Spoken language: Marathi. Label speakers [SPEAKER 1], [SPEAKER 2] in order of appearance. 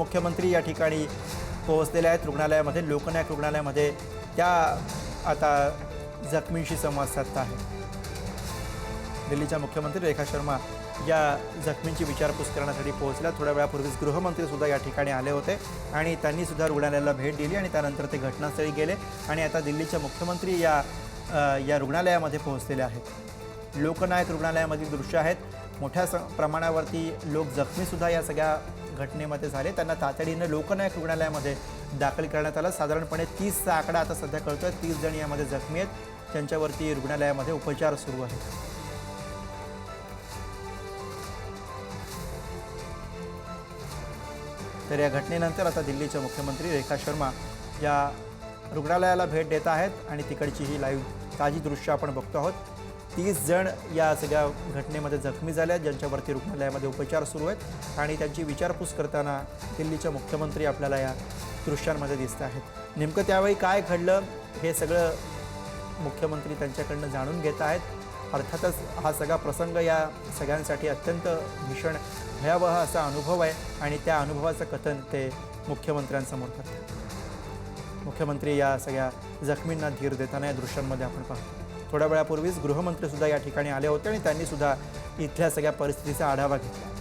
[SPEAKER 1] मुख्यमंत्री या ठिकाणी पोहोचलेले आहेत. रुग्णालयामध्ये लोकनायक रुग्णालयामध्ये त्या आता जखमींशी संवाद साधत आहेत. दिल्लीच्या मुख्यमंत्री रेखा शर्मा या जखमींची विचारपूस करण्यासाठी पोहोचल्या. थोड्या वेळापूर्वीच गृहमंत्रीसुद्धा या ठिकाणी आले होते आणि त्यांनीसुद्धा रुग्णालयाला भेट दिली आणि त्यानंतर ते घटनास्थळी गेले आणि आता दिल्लीच्या मुख्यमंत्री या या रुग्णालयामध्ये पोहोचलेले आहेत. लोकनायक रुग्णालयामधील दृश्य आहेत. मोठ्या स प्रमाणावरती लोक जखमीसुद्धा या सगळ्या घटनेमध्ये झाले. त्यांना तातडीनं लोकनायक रुग्णालयामध्ये दाखल करण्यात आलं. साधारणपणे तीसचा आकडा आता सध्या कळतो आहे तीस जण यामध्ये जखमी आहेत. त्यांच्यावरती रुग्णालयामध्ये उपचार सुरू आहेत. तर या घटनेनंतर आता दिल्लीच्या मुख्यमंत्री रेखा शर्मा या रुग्णालयाला भेट देत आहेत आणि तिकडची ही लाईव्ह ताजी दृश्य आपण बघतो आहोत. तीस जण या सगळ्या घटनेमध्ये जखमी झाल्या आहेत ज्यांच्यावरती रुग्णालयामध्ये उपचार सुरू आहेत आणि त्यांची विचारपूस करताना दिल्लीचे मुख्यमंत्री आपल्याला या दृश्यांमध्ये दिसत आहेत. नेमकं त्यावेळी काय घडलं हे सगळं मुख्यमंत्री त्यांच्याकडनं जाणून घेत आहेत. अर्थातच हा सगळा प्रसंग या सगळ्यांसाठी अत्यंत भीषण भयावह असा अनुभव आहे आणि त्या अनुभवाचं कथन ते मुख्यमंत्र्यांसमोर करतात. मुख्यमंत्री या सगळ्या जखमींना धीर देताना या दृश्यांमध्ये आपण पाहतो. थोड्या वेळापूर्वीच गृहमंत्रीसुद्धा या ठिकाणी आले होते आणि त्यांनी सुद्धा इथल्या सगळ्या परिस्थितीचा आढावा घेतला.